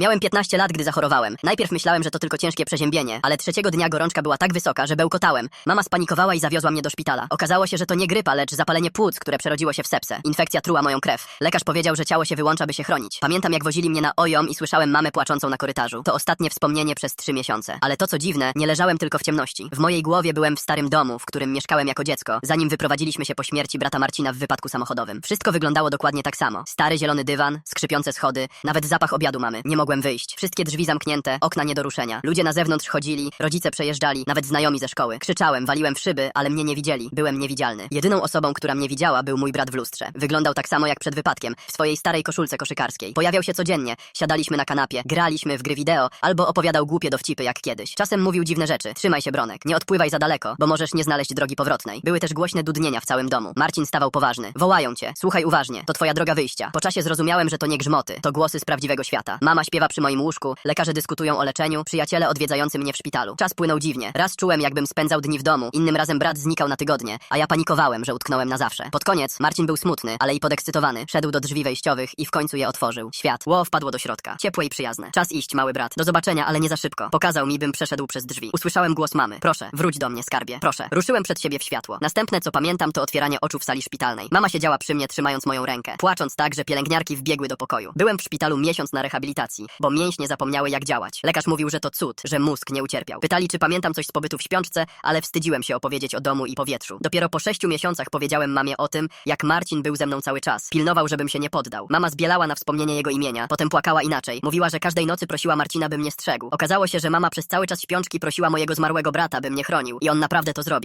Miałem 15 lat, gdy zachorowałem. Najpierw myślałem, że to tylko ciężkie przeziębienie, ale trzeciego dnia gorączka była tak wysoka, że bełkotałem. Mama spanikowała i zawiozła mnie do szpitala. Okazało się, że to nie grypa, lecz zapalenie płuc, które przerodziło się w sepsę. Infekcja truła moją krew. Lekarz powiedział, że ciało się wyłącza, by się chronić. Pamiętam, jak wozili mnie na ojom i słyszałem mamę płaczącą na korytarzu. To ostatnie wspomnienie przez trzy miesiące. Ale to, co dziwne, nie leżałem tylko w ciemności. W mojej głowie byłem w starym domu, w którym mieszkałem jako dziecko, zanim wyprowadziliśmy się po śmierci brata Marcina w wypadku samochodowym. Wszystko wyglądało dokładnie tak samo. Stary zielony dywan, skrzypiące schody, nawet zapach obiadu mamy. Nie mogłem wyjść. Wszystkie drzwi zamknięte, okna nie do ruszenia. Ludzie na zewnątrz chodzili, rodzice przejeżdżali, nawet znajomi ze szkoły. Krzyczałem, waliłem w szyby, ale mnie nie widzieli. Byłem niewidzialny. Jedyną osobą, która mnie widziała, był mój brat w lustrze. Wyglądał tak samo jak przed wypadkiem, w swojej starej koszulce koszykarskiej. Pojawiał się codziennie. Siadaliśmy na kanapie, graliśmy w gry wideo, albo opowiadał głupie dowcipy jak kiedyś. Czasem mówił dziwne rzeczy. Trzymaj się, Bronek, nie odpływaj za daleko, bo możesz nie znaleźć drogi powrotnej. Były też głośne dudnienia w całym domu. Marcin stawał poważny. Wołają cię. Słuchaj uważnie. To twoja droga wyjścia. Po czasie zrozumiałem, że to nie grzmoty. To głosy z prawdziwego świata. Mama śpiewa przy moim łóżku, lekarze dyskutują o leczeniu, przyjaciele odwiedzający mnie w szpitalu. Czas płynął dziwnie. Raz czułem, jakbym spędzał dni w domu, innym razem brat znikał na tygodnie, a ja panikowałem, że utknąłem na zawsze. Pod koniec Marcin był smutny, ale i podekscytowany. Szedł do drzwi wejściowych i w końcu je otworzył. Światło wpadło do środka. Ciepłe i przyjazne. Czas iść, mały brat. Do zobaczenia, ale nie za szybko. Pokazał mi, bym przeszedł przez drzwi. Usłyszałem głos mamy. Proszę, wróć do mnie, skarbie. Proszę. Ruszyłem przed siebie w światło. Następne, co pamiętam, to otwieranie oczu w sali szpitalnej. Mama siedziała przy mnie, trzymając moją rękę, płacząc tak, że pielęgniarki wbiegły do pokoju. Byłem w szpitalu miesiąc na rehabilitacji, bo mięśnie zapomniały jak działać. Lekarz mówił, że to cud, że mózg nie ucierpiał. Pytali, czy pamiętam coś z pobytu w śpiączce, ale wstydziłem się opowiedzieć o domu i powietrzu. Dopiero po sześciu miesiącach powiedziałem mamie o tym, jak Marcin był ze mną cały czas. Pilnował, żebym się nie poddał. Mama zbielała na wspomnienie jego imienia, potem płakała inaczej. Mówiła, że każdej nocy prosiła Marcina, by mnie strzegł. Okazało się, że mama przez cały czas śpiączki prosiła mojego zmarłego brata, by mnie chronił i on naprawdę to zrobił.